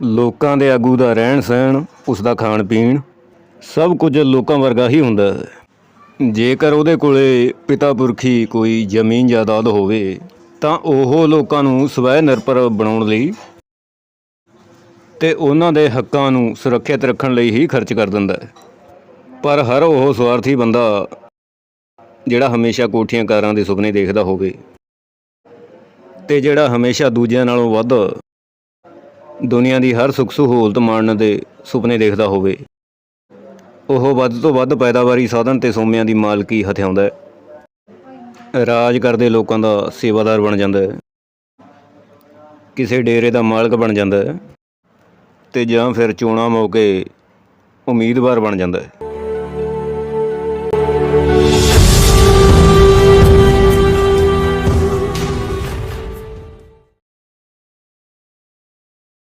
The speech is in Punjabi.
ਲੋਕਾਂ ਦੇ ਆਗੂ ਦਾ ਰਹਿਣ ਸਹਿਣ, ਉਸ ਦਾ ਖਾਣ ਪੀਣ, ਸਭ ਕੁਝ ਲੋਕਾਂ ਵਰਗਾ ਹੀ ਹੁੰਦਾ ਹੈ। ਜੇਕਰ ਉਹਦੇ ਕੋਲੇ ਪਿਤਾ ਪੁਰਖੀ ਕੋਈ ਜ਼ਮੀਨ ਜਾਇਦਾਦ ਹੋਵੇ, ਤਾਂ ਉਹ ਲੋਕਾਂ ਨੂੰ ਸਵੈ ਨਿਰਭਰ ਬਣਾਉਣ ਲਈ ਤੇ ਉਹਨਾਂ ਦੇ ਹੱਕਾਂ ਨੂੰ ਸੁਰੱਖਿਅਤ ਰੱਖਣ ਲਈ ਹੀ ਖਰਚ ਕਰ ਦਿੰਦਾ ਹੈ। ਪਰ ਹਰ ਉਹ ਸਵਾਰਥੀ ਬੰਦਾ ਜਿਹੜਾ ਹਮੇਸ਼ਾ ਕੋਠੀਆਂ ਕਾਰਾਂ ਦੇ ਸੁਪਨੇ ਦੇਖਦਾ ਹੋਵੇ ਤੇ ਜਿਹੜਾ ਹਮੇਸ਼ਾ ਦੂਜਿਆਂ ਨਾਲੋਂ ਵੱਧ ਦੁਨੀਆ ਦੀ ਹਰ ਸੁੱਖ ਸਹੂਲਤ ਮਾਣਨ ਦੇ ਸੁਪਨੇ ਦੇਖਦਾ ਹੋਵੇ। ਉਹ ਵੱਧ ਤੋਂ ਵੱਧ ਪੈਦਾਵਾਰੀ ਸਾਧਨ ਤੇ ਸੋਮਿਆਂ ਦੀ ਮਾਲਕੀ ਹਥਿਆਉਂਦਾ ਹੈ। ਰਾਜ ਕਰਦੇ ਲੋਕਾਂ ਦਾ ਸੇਵਾਦਾਰ ਬਣ ਜਾਂਦਾ ਹੈ। ਕਿਸੇ ਡੇਰੇ ਦਾ ਮਾਲਕ ਬਣ ਜਾਂਦਾ ਹੈ ਤੇ ਜਾਂ ਫਿਰ ਚੋਣਾਂ ਮੌਕੇ ਉਮੀਦਵਾਰ ਬਣ ਜਾਂਦਾ ਹੈ।